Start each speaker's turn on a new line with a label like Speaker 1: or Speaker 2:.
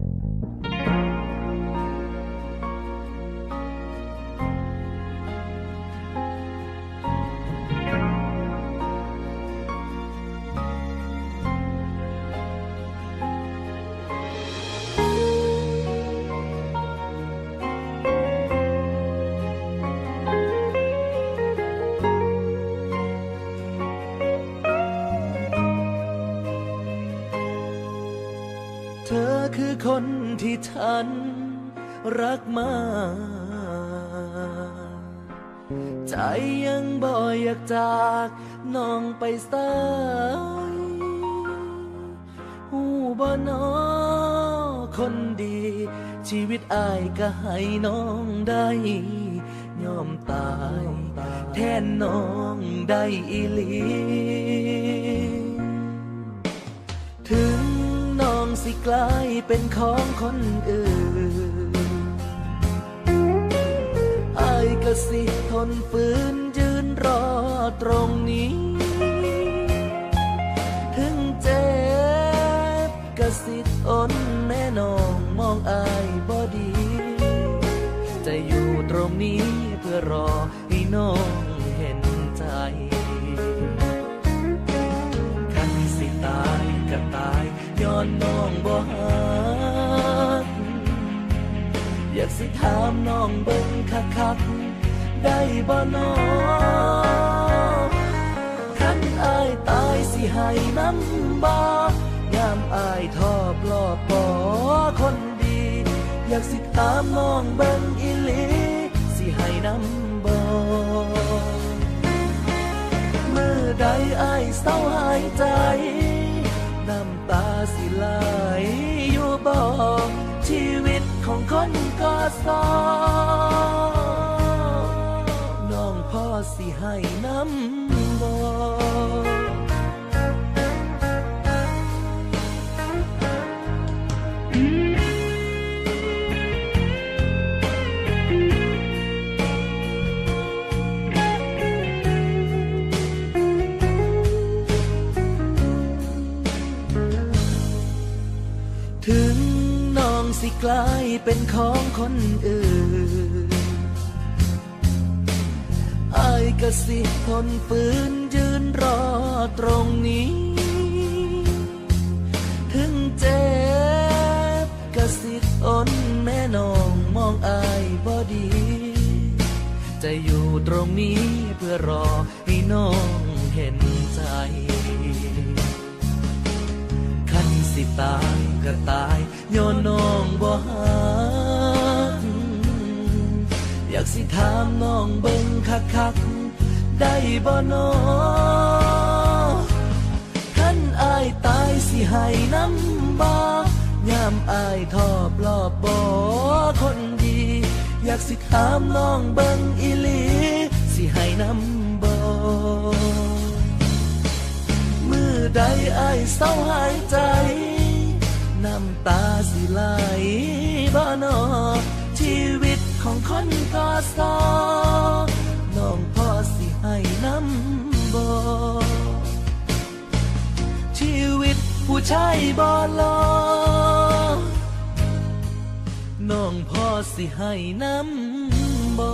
Speaker 1: Thank you. เธอคือคนที่ฉันรักมากใจยังบ่อยากจากน้องไปสายหูบ่นอคนดี ชีวิตอายก็ให้น้องได้ยอมตาย แทนน้องได้อีหลี สิกลายเป็นของคนอื่นอายก็สิทนฝืนยืนรอตรงนี้ บ่ฮักอยากสิถามน้องเบิ่งคักๆได้บ่น้อคันอายตายสิให้น้ำบ่ยามอายทอบลอบบ่คนดี อยากสิถามน้องเบิ่งอีหลีสิให้น้ำบ่เมื่อใดอายเศร้าหายใจ น้ำตาสิไหลอยู่บ่ชีวิตของคนก็สอน้องพ่อสิให้น้ำ กลายเป็นของคนอื่นอายก็สิทนฝืนยืนรอตรงนี้ ถึงเจ็บก็สิทนแม่น้องมองอายบ่ดี จะอยู่ตรงนี้เพื่อรอให้น้องเห็นใจ สิตายก็ตายย้อนน้องบ่ฮักอยากสิถามน้องเบิ่งคักๆได้บ่น้อคันอายตายสิให้น้ำบ่ยามอายทอบลอบบ่คนดี อยากสิถามน้องเบิ่งอีหลี สิให้น้ำบ่ ใดอายเศร้าหายใจ น้ำตาสิไหลบ่นอชีวิตของคนก็สอน้องพ่อสิให้น้ำบ่ชีวิตผู้ชายบ่รอน้องพ่อสิให้น้ำบ่